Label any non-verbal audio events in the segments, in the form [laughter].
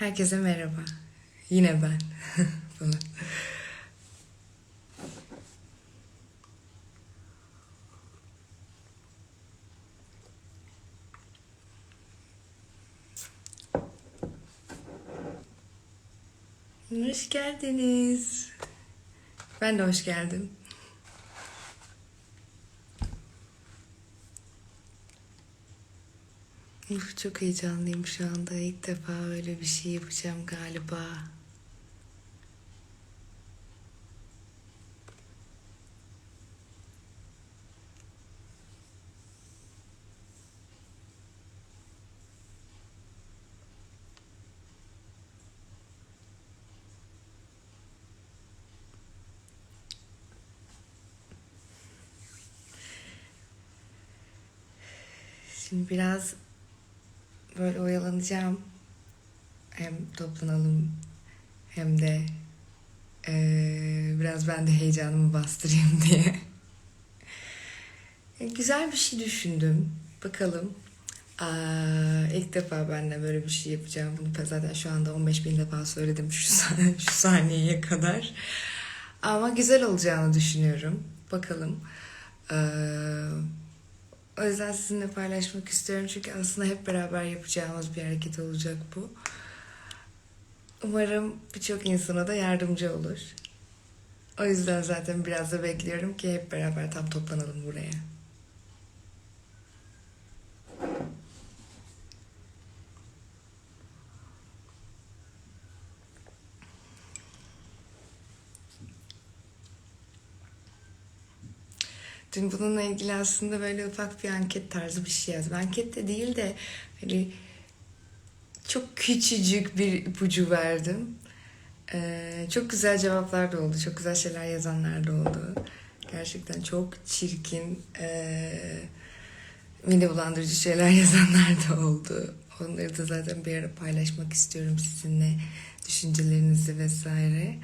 Herkese merhaba. Yine ben. [laughs] Hoş geldiniz. Ben de hoş geldim. Uf, çok heyecanlıyım şu anda. İlk defa öyle bir şey yapacağım galiba. Şimdi biraz böyle oyalanacağım. Hem toplanalım hem de eee, biraz ben de heyecanımı bastırayım [laughs] diye. E, Güzel bir şey düşündüm. Bakalım. Aa, ilk defa ben de böyle bir şey yapacağım. Bunu zaten şu anda 15 bin defa söyledim şu, saniye, [laughs] şu saniyeye kadar. Ama güzel olacağını düşünüyorum. Bakalım. Ee, o yüzden sizinle paylaşmak istiyorum. Çünkü aslında hep beraber yapacağımız bir hareket olacak bu. Umarım birçok insana da yardımcı olur. O yüzden zaten biraz da bekliyorum ki hep beraber tam toplanalım buraya. Dün bununla ilgili aslında böyle ufak bir anket tarzı bir şey yazdım. Anket de değil de hani çok küçücük bir ipucu verdim. Ee, çok güzel cevaplar da oldu. Çok güzel şeyler yazanlar da oldu. Gerçekten çok çirkin, e, mide bulandırıcı şeyler [laughs] yazanlar da oldu. Onları da zaten bir ara paylaşmak istiyorum sizinle. Düşüncelerinizi vesaire.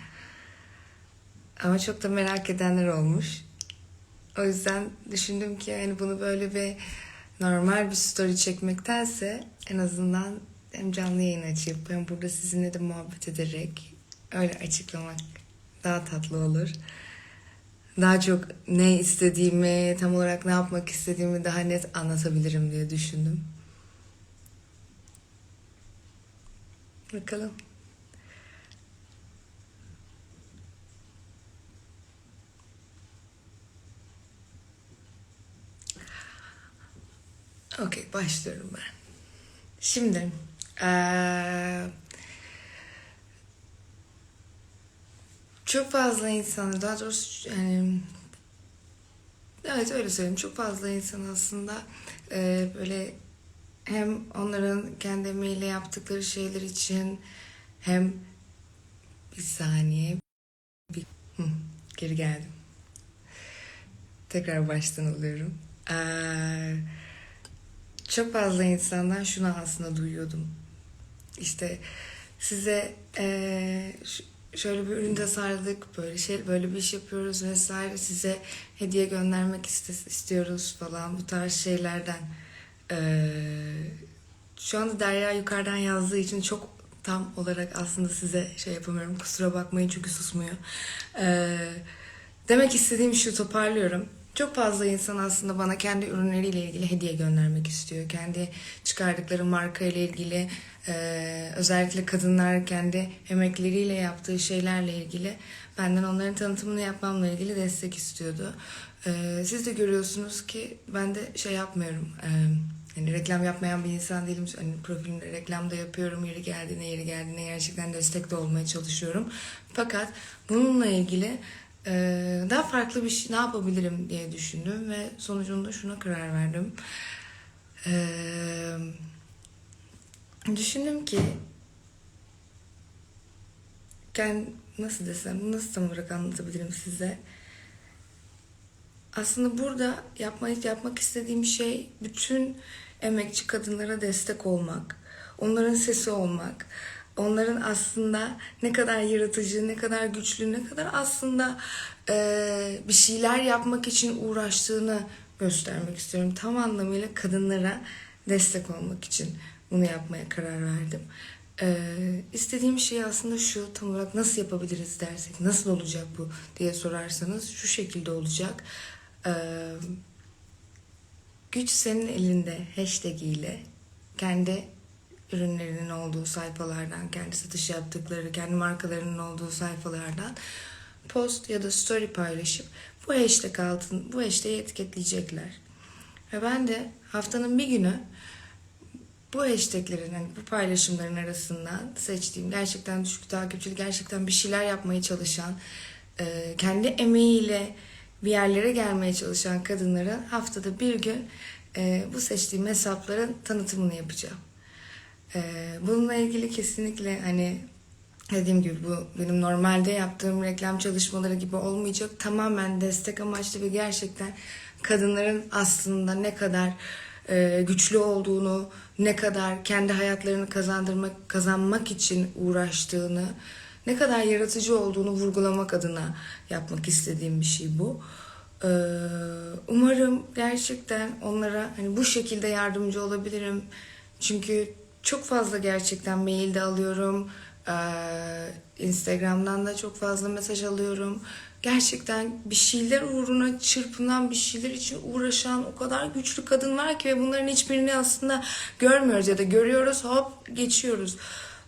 Ama çok da merak edenler olmuş. O yüzden düşündüm ki yani bunu böyle bir normal bir story çekmektense en azından hem canlı yayın açıp hem burada sizinle de muhabbet ederek öyle açıklamak daha tatlı olur. Daha çok ne istediğimi, tam olarak ne yapmak istediğimi daha net anlatabilirim diye düşündüm. Bakalım. Okey, başlıyorum ben. Şimdi, eee, çok fazla insan, daha doğrusu yani, evet öyle söyleyeyim, çok fazla insan aslında eee, böyle hem onların kendi emeğiyle yaptıkları şeyler için hem bir saniye, bir, Hı, geri geldim. Tekrar baştan alıyorum. Eee çok fazla insandan şunu aslında duyuyordum. İşte size ş- şöyle bir ürün tasarladık, böyle şey, böyle bir iş yapıyoruz vesaire. Size hediye göndermek istiyoruz falan bu tarz şeylerden. Eee, şu anda Derya yukarıdan yazdığı için çok tam olarak aslında size şey yapamıyorum. Kusura bakmayın çünkü susmuyor. Eee, demek istediğim şu toparlıyorum. Çok fazla insan aslında bana kendi ürünleriyle ilgili hediye göndermek istiyor. Kendi çıkardıkları marka ile ilgili eee, özellikle kadınlar kendi emekleriyle yaptığı şeylerle ilgili benden onların tanıtımını yapmamla ilgili destek istiyordu. Eee, siz de görüyorsunuz ki ben de şey yapmıyorum. Eee, yani reklam yapmayan bir insan değilim. Hani profilimde reklam da yapıyorum. Yeri geldiğine yeri geldiğine gerçekten destek de olmaya çalışıyorum. Fakat bununla ilgili daha farklı bir şey ne yapabilirim diye düşündüm ve sonucunda şuna karar verdim. Ee, düşündüm ki ben nasıl desem nasıl tam olarak anlatabilirim size. Aslında burada yapmayı yapmak istediğim şey bütün emekçi kadınlara destek olmak, onların sesi olmak, onların aslında ne kadar yaratıcı, ne kadar güçlü, ne kadar aslında eee, bir şeyler yapmak için uğraştığını göstermek istiyorum. Tam anlamıyla kadınlara destek olmak için bunu yapmaya karar verdim. Ee, istediğim şey aslında şu tam olarak nasıl yapabiliriz dersek nasıl olacak bu diye sorarsanız şu şekilde olacak. Ee, güç senin elinde hashtag ile kendi ürünlerinin olduğu sayfalardan, kendi satış yaptıkları, kendi markalarının olduğu sayfalardan post ya da story paylaşıp bu hashtag altın, bu hashtag'i etiketleyecekler. Ve ben de haftanın bir günü bu hashtaglerin, hani bu paylaşımların arasından seçtiğim gerçekten düşük takipçili, gerçekten bir şeyler yapmaya çalışan, e, kendi emeğiyle bir yerlere gelmeye çalışan kadınların haftada bir gün e, bu seçtiğim hesapların tanıtımını yapacağım. E, bununla ilgili kesinlikle hani dediğim gibi bu benim normalde yaptığım reklam çalışmaları gibi olmayacak. Tamamen destek amaçlı ve gerçekten kadınların aslında ne kadar e, güçlü olduğunu, ne kadar kendi hayatlarını kazandırmak, kazanmak için uğraştığını, ne kadar yaratıcı olduğunu vurgulamak adına yapmak istediğim bir şey bu. Ee, umarım gerçekten onlara hani bu şekilde yardımcı olabilirim. Çünkü çok fazla gerçekten mail de alıyorum. Ee, Instagram'dan da çok fazla mesaj alıyorum. Gerçekten bir şeyler uğruna çırpınan, bir şeyler için uğraşan o kadar güçlü kadın var ki ve bunların hiçbirini aslında görmüyoruz ya da görüyoruz hop geçiyoruz.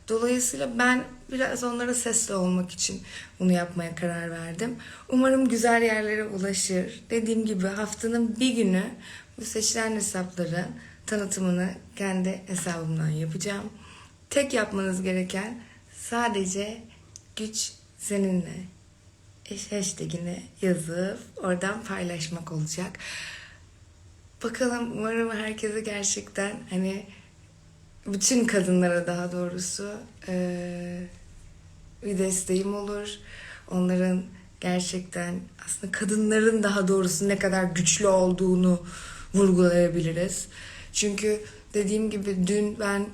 Dolayısıyla ben biraz onlara sesli olmak için bunu yapmaya karar verdim. Umarım güzel yerlere ulaşır. Dediğim gibi haftanın bir günü bu seçilen hesapların tanıtımını kendi hesabımdan yapacağım. Tek yapmanız gereken sadece güç seninle hashtagini yazıp oradan paylaşmak olacak. Bakalım umarım herkese gerçekten hani bütün kadınlara daha doğrusu e, bir desteğim olur. Onların gerçekten aslında kadınların daha doğrusu ne kadar güçlü olduğunu vurgulayabiliriz. Çünkü dediğim gibi dün ben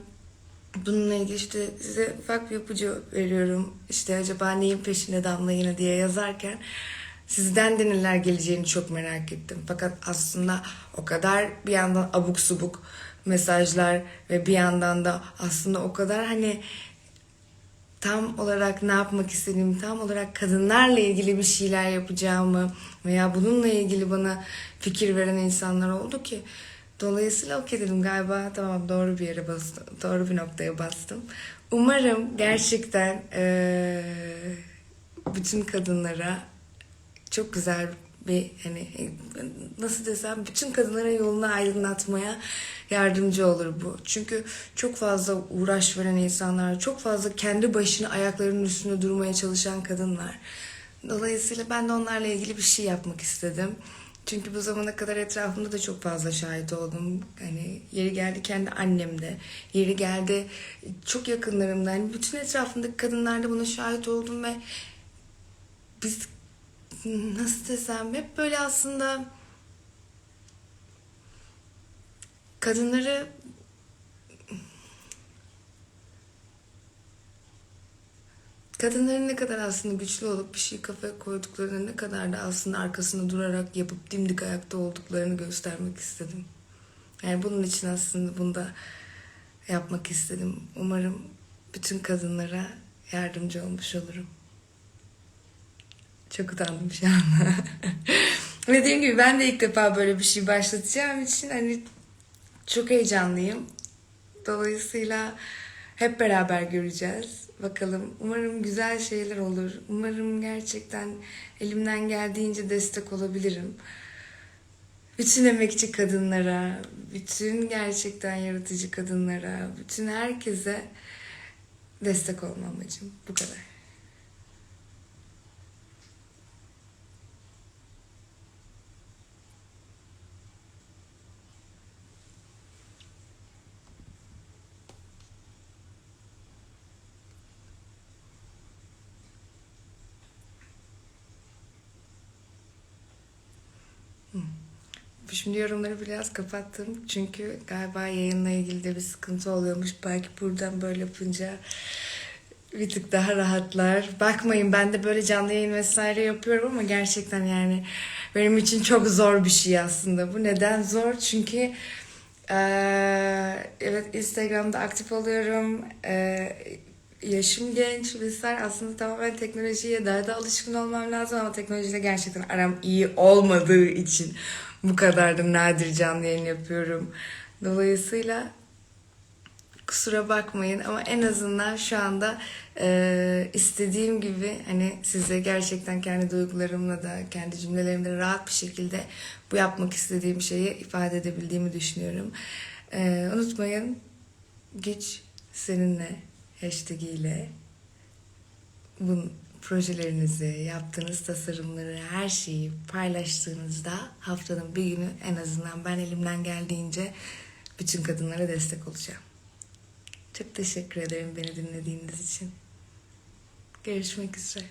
bununla ilgili işte size ufak bir ipucu veriyorum. İşte acaba neyin peşinde Damla yine diye yazarken sizden de neler geleceğini çok merak ettim. Fakat aslında o kadar bir yandan abuk subuk mesajlar ve bir yandan da aslında o kadar hani tam olarak ne yapmak istediğimi, tam olarak kadınlarla ilgili bir şeyler yapacağımı veya bununla ilgili bana fikir veren insanlar oldu ki Dolayısıyla okey dedim galiba tamam doğru bir yere bastım, doğru bir noktaya bastım. Umarım gerçekten eee, bütün kadınlara çok güzel bir hani nasıl desem bütün kadınlara yolunu aydınlatmaya yardımcı olur bu. Çünkü çok fazla uğraş veren insanlar, çok fazla kendi başına ayaklarının üstünde durmaya çalışan kadınlar. Dolayısıyla ben de onlarla ilgili bir şey yapmak istedim. Çünkü bu zamana kadar etrafımda da çok fazla şahit oldum. Hani yeri geldi kendi annemde, yeri geldi çok yakınlarımda. Hani bütün etrafımdaki kadınlarda buna şahit oldum ve biz nasıl desem hep böyle aslında kadınları kadınların ne kadar aslında güçlü olup bir şey kafaya koyduklarını ne kadar da aslında arkasında durarak yapıp dimdik ayakta olduklarını göstermek istedim. Yani bunun için aslında bunu da yapmak istedim. Umarım bütün kadınlara yardımcı olmuş olurum. Çok utandım şu anda. [laughs] Dediğim gibi ben de ilk defa böyle bir şey başlatacağım için hani çok heyecanlıyım. Dolayısıyla hep beraber göreceğiz. Bakalım. Umarım güzel şeyler olur. Umarım gerçekten elimden geldiğince destek olabilirim. Bütün emekçi kadınlara, bütün gerçekten yaratıcı kadınlara, bütün herkese destek olma amacım. Bu kadar. Şimdi yorumları biraz kapattım. Çünkü galiba yayınla ilgili de bir sıkıntı oluyormuş. Belki buradan böyle yapınca bir tık daha rahatlar. Bakmayın ben de böyle canlı yayın vesaire yapıyorum ama gerçekten yani benim için çok zor bir şey aslında. Bu neden zor? Çünkü Ee, evet Instagram'da aktif oluyorum. Ee, yaşım genç bizler aslında tamamen teknolojiye daha da alışkın olmam lazım ama teknolojiyle gerçekten aram iyi olmadığı için bu kadar da nadir canlı yayın yapıyorum. Dolayısıyla kusura bakmayın ama en azından şu anda e, istediğim gibi hani size gerçekten kendi duygularımla da kendi cümlelerimle rahat bir şekilde bu yapmak istediğim şeyi ifade edebildiğimi düşünüyorum. E, unutmayın güç seninle hashtag ile bu projelerinizi, yaptığınız tasarımları, her şeyi paylaştığınızda haftanın bir günü en azından ben elimden geldiğince bütün kadınlara destek olacağım. Çok teşekkür ederim beni dinlediğiniz için. Görüşmek üzere.